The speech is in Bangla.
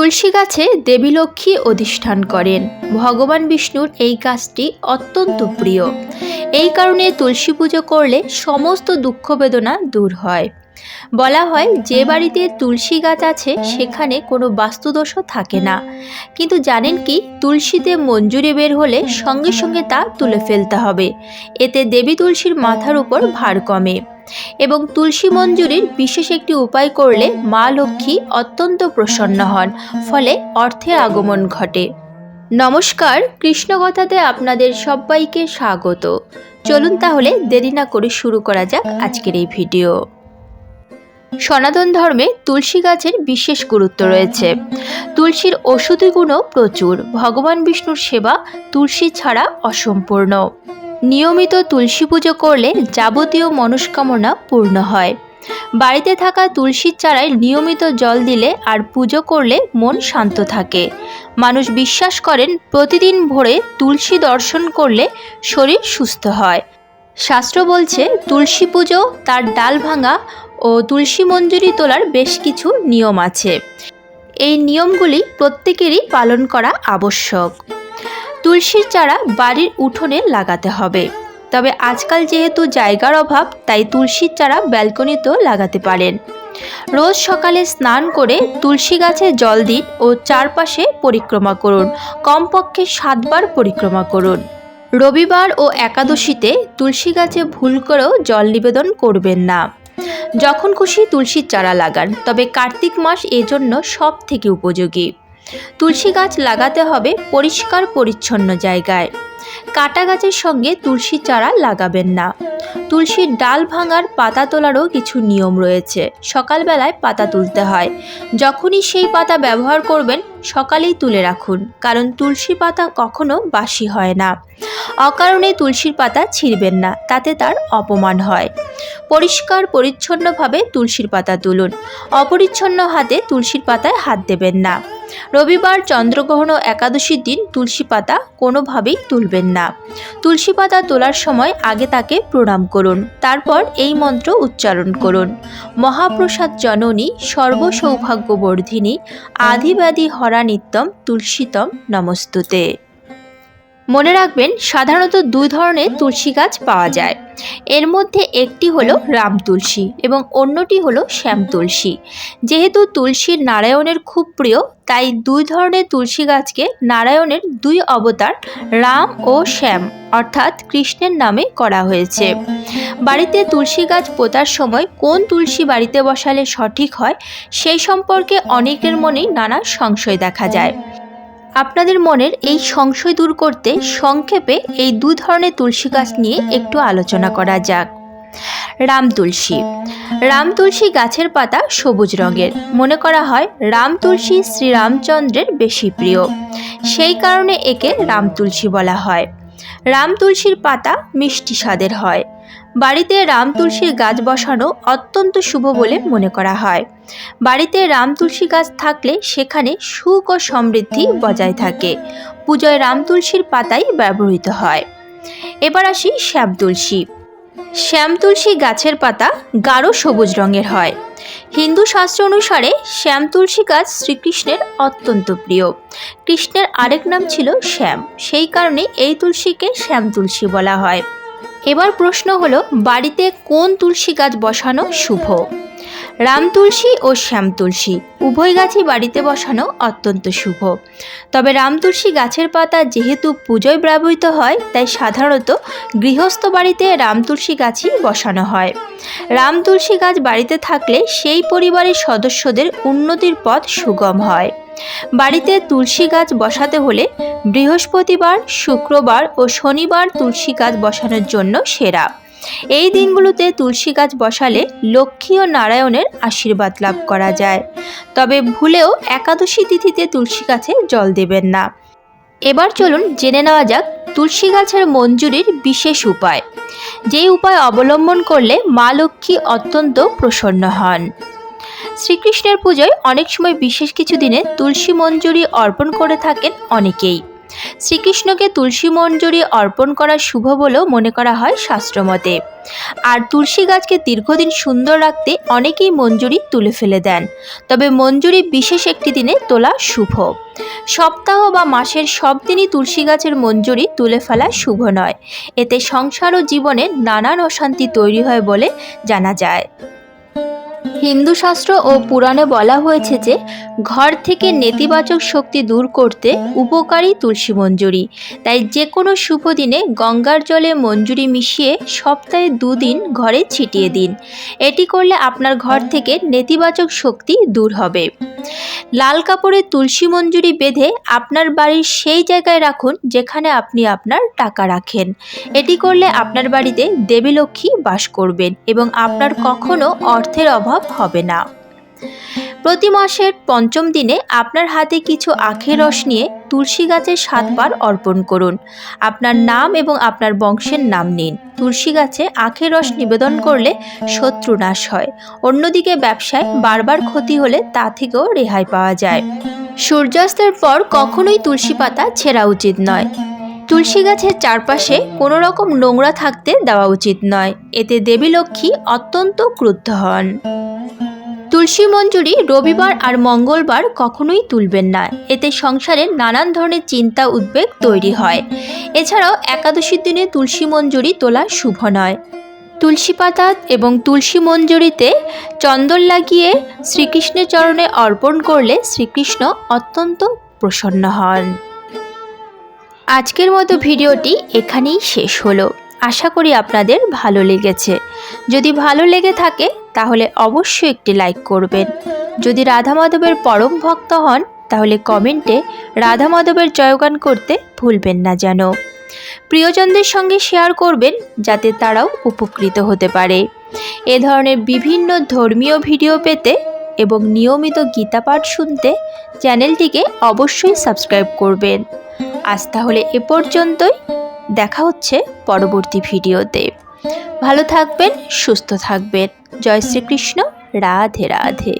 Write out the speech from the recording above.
তুলসী গাছে দেবী লক্ষ্মী অধিষ্ঠান করেন। ভগবান বিষ্ণুর এই গাছটি অত্যন্ত প্রিয়। এই কারণে তুলসী পুজো করলে সমস্ত দুঃখ বেদনা দূর হয়। বলা হয় যে বাড়িতে তুলসী গাছ আছে, সেখানে কোনো বাস্তুদোষও থাকে না। কিন্তু জানেন কি? তুলসীতে মঞ্জুরি বের হলে সঙ্গে সঙ্গে তা তুলে ফেলতে হবে। এতে দেবী তুলসীর মাথার উপর ভার কমে। এবং তুলসী মঞ্জুরির বিশেষ একটি উপায় করলে মা লক্ষ্মী অত্যন্ত প্রসন্ন হন, ফলে অর্থের আগমন ঘটে। নমস্কার, কৃষ্ণকথাতে আপনাদের সবাইকে স্বাগত। চলুন তাহলে দেরি না করে শুরু করা যাক আজকের এই ভিডিও। সনাতন ধর্মে তুলসী গাছের বিশেষ গুরুত্ব রয়েছে। তুলসীর ওষুধি গুণও প্রচুর। ভগবান বিষ্ণুর সেবা তুলসী ছাড়া অসম্পূর্ণ। নিয়মিত তুলসী পুজো করলে যাবতীয় মনস্কামনা পূর্ণ হয়। বাড়িতে থাকা তুলসীর চারায় নিয়মিত জল দিলে আর পুজো করলে মন শান্ত থাকে। মানুষ বিশ্বাস করেন, প্রতিদিন ভোরে তুলসী দর্শন করলে শরীর সুস্থ হয়। শাস্ত্র বলছে, তুলসী পুজো, তার ডাল ভাঙা ও তুলসী মঞ্জুরি তোলার বেশ কিছু নিয়ম আছে। এই নিয়মগুলি প্রত্যেকেরই পালন করা আবশ্যক। তুলসীর চারা বাড়ির উঠোনে লাগাতে হবে। তবে আজকাল যেহেতু জায়গার অভাব, তাই তুলসীর চারা ব্যালকনিতেও লাগাতে পারেন। রোজ সকালে স্নান করে তুলসী গাছে জল দিন ও চারপাশে পরিক্রমা করুন। কমপক্ষে সাতবার পরিক্রমা করুন। রবিবার ও একাদশীতে তুলসী গাছে ভুল করেও জল নিবেদন করবেন না। যখন খুশি তুলসীর চারা লাগান, তবে কার্তিক মাস এজন্য সব থেকে উপযোগী। তুলসী গাছ লাগাতে হবে পরিষ্কার পরিচ্ছন্ন জায়গায়। কাটা গাছের সঙ্গে তুলসী চারা লাগাবেন না। তুলসীর ডাল ভাঙার পাতা তোলারও কিছু নিয়ম রয়েছে। সকালবেলায় পাতা তুলতে হয়। যখনই সেই পাতা ব্যবহার করবেন সকালেই তুলে রাখুন, কারণ তুলসী পাতা কখনো বাসি হয় না। অকারণে তুলসীর পাতা ছিঁড়বেন না, তাতে তার অপমান হয়। পরিষ্কার, পরিচ্ছন্নভাবে তুলসীর পাতা তুলুন। অপরিচ্ছন্ন হাতে তুলসীর পাতায় হাত দেবেন না। রবিবার চন্দ্রগ্রহণ ও একাদশীর দিন তুলসী পাতা কোনোভাবেই তুলবেন না। তুলসী পাতা তোলার সময় আগে তাকে প্রণাম করুন, তারপর এই মন্ত্র উচ্চারণ করুন। মহাপ্রসাদ জননী সর্বসৌভাগ্যবর্ধিনী আধিবাদী হরা নিত্যম তুলসীতম নমস্তুতে। মনে রাখবেন, সাধারণত দুই ধরনের তুলসী গাছ পাওয়া যায়। এর মধ্যে একটি হলো রাম তুলসী এবং অন্যটি হলো শ্যাম তুলসী। যেহেতু তুলসী নারায়ণের খুব প্রিয়, তাই দুই ধরনের তুলসী গাছকে নারায়ণের দুই অবতার রাম ও শ্যাম অর্থাৎ কৃষ্ণের নামে করা হয়েছে। বাড়িতে তুলসী গাছ পোতার সময় কোন তুলসী বাড়িতে বসালে সঠিক হয়, সেই সম্পর্কে অনেকের মনেই নানা সংশয় দেখা যায়। আপনাদের মনের এই সংশয় দূর করতে সংক্ষেপে এই দু ধরনের তুলসী গাছ নিয়ে একটু আলোচনা করা যাক। রাম তুলসী। রাম তুলসী গাছের পাতা সবুজ রঙের। মনে করা হয় রাম তুলসী শ্রীরামচন্দ্রের বেশি প্রিয়। সেই কারণে একে রাম তুলসী বলা হয়। রাম তুলসীর পাতা মিষ্টি স্বাদের হয়। বাড়িতে রাম তুলসীর গাছ বসানো অত্যন্ত শুভ বলে মনে করা হয়। বাড়িতে রাম তুলসী গাছ থাকলে সেখানে সুখ ও সমৃদ্ধি বজায় থাকে। পুজোয় রাম তুলসীর পাতাই ব্যবহৃত হয়। এবার আসি শ্যাম তুলসী। শ্যাম তুলসী গাছের পাতা গাঢ় সবুজ রঙের হয়। হিন্দু শাস্ত্র অনুসারে শ্যাম তুলসী গাছ শ্রীকৃষ্ণের অত্যন্ত প্রিয়। কৃষ্ণের আরেক নাম ছিল শ্যাম। সেই কারণে এই তুলসীকে শ্যাম তুলসী বলা হয়। এবার প্রশ্ন হলো, বাড়িতে কোন তুলসী গাছ বসানো শুভ? রাম তুলসী ও শ্যাম তুলসী, উভয় গাছই বাড়িতে বসানো অত্যন্ত শুভ। তবে রাম তুলসী গাছের পাতা যেহেতু পুজোয় ব্যবহৃত হয়, তাই সাধারণত গৃহস্থ বাড়িতে রাম তুলসী গাছই বসানো হয়। রাম তুলসী গাছ বাড়িতে থাকলে সেই পরিবারের সদস্যদের উন্নতির পথ সুগম হয়। বাড়িতে তুলসী গাছ বসাতে হলে বৃহস্পতিবার, শুক্রবার ও শনিবার তুলসী গাছ বসানোর জন্য সেরা। এই দিনগুলোতে তুলসী গাছ বসালে লক্ষ্মী ও নারায়ণের আশীর্বাদ লাভ করা যায়। তবে ভুলেও একাদশী তিথিতে তুলসী গাছে জল দেবেন না। এবার চলুন জেনে নেওয়া যাক তুলসী গাছের মঞ্জুরির বিশেষ উপায়। যে উপায় অবলম্বন করলে মা লক্ষ্মী অত্যন্ত প্রসন্ন হন। শ্রীকৃষ্ণের পুজোয় অনেক সময় বিশেষ কিছু দিনে তুলসী মঞ্জুরি অর্পণ করে থাকেন অনেকেই। শ্রীকৃষ্ণকে তুলসী মঞ্জুরি অর্পণ করা শুভ বলেও মনে করা হয় শাস্ত্রমতে আর তুলসী গাছকে দীর্ঘদিন সুন্দর রাখতে অনেকেই মঞ্জুরি তুলে ফেলে দেন। তবে মঞ্জুরি বিশেষ একটি দিনে তোলা শুভ। সপ্তাহ বা মাসের সব দিনই তুলসী গাছের মঞ্জুরি তুলে ফেলা শুভ নয়। এতে সংসার ও জীবনে নানান অশান্তি তৈরি হয় বলে জানা যায়। হিন্দু শাস্ত্র ও পুরাণে বলা হয়েছে যে, ঘর থেকে নেতিবাচক শক্তি দূর করতে উপকারী তুলসী মঞ্জুরি। তাই যে কোনো শুভ দিনে গঙ্গার জলে মঞ্জুরি মিশিয়ে সপ্তাহে দুদিন ঘরে ছিটিয়ে দিন। এটি করলে আপনার ঘর থেকে নেতিবাচক শক্তি দূর হবে। লাল কাপড়ে তুলসী মঞ্জুরি বেঁধে আপনার বাড়ির সেই জায়গায় রাখুন যেখানে আপনি আপনার টাকা রাখেন। এটি করলে আপনার বাড়িতে দেবী লক্ষ্মী বাস করবেন এবং আপনার কখনো অর্থের অভাব হবে না। প্রতি মাসের পঞ্চম দিনে আপনার হাতে কিছু আখের রস নিয়ে তুলসী গাছের সাতবার অর্পণ করুন। আপনার নাম এবং আপনার বংশের নাম নিন। তুলসী গাছে আখের রস নিবেদন করলে শত্রু নাশ হয়। অন্যদিকে ব্যবসায় বারবার ক্ষতি হলে তা থেকেও রেহাই পাওয়া যায়। সূর্যাস্তের পর কখনোই তুলসী পাতা ছেঁড়া উচিত নয়। তুলসী গাছের চারপাশে কোনো রকম নোংরা থাকতে দেওয়া উচিত নয়। এতে দেবী লক্ষ্মী অত্যন্ত ক্রুদ্ধ হন। তুলসী মঞ্জুরি রবিবার আর মঙ্গলবার কখনোই তুলবেন না। এতে সংসারে নানান ধরনের চিন্তা উদ্বেগ তৈরি হয়। এছাড়াও একাদশীর দিনে তুলসী মঞ্জুরি তোলা শুভ নয়। তুলসী পাতা এবং তুলসী মঞ্জুরিতে চন্দন লাগিয়ে শ্রীকৃষ্ণের চরণে অর্পণ করলে শ্রীকৃষ্ণ অত্যন্ত প্রসন্ন হন। আজকের মতো ভিডিওটি এখানেই শেষ হলো। আশা করি আপনাদের ভালো লেগেছে। যদি ভালো লেগে থাকে, তাহলে অবশ্যই একটি লাইক করবেন। যদি রাধা মাধবের পরম ভক্ত হন, তাহলে কমেন্টে রাধা মাধবের জয়গান করতে ভুলবেন না যেন। প্রিয়জনদের সঙ্গে শেয়ার করবেন, যাতে তারাও উপকৃত হতে পারে। এ ধরনের বিভিন্ন ধর্মীয় ভিডিও পেতে এবং নিয়মিত গীতা পাঠ শুনতে চ্যানেলটিকে অবশ্যই সাবস্ক্রাইব করবেন। আজ তাহলে এ পর্যন্তই। দেখা হচ্ছে পরবর্তী ভিডিওতে। ভালো থাকবেন, সুস্থ থাকবেন। জয় শ্রীকৃষ্ণ। রাধে রাধে।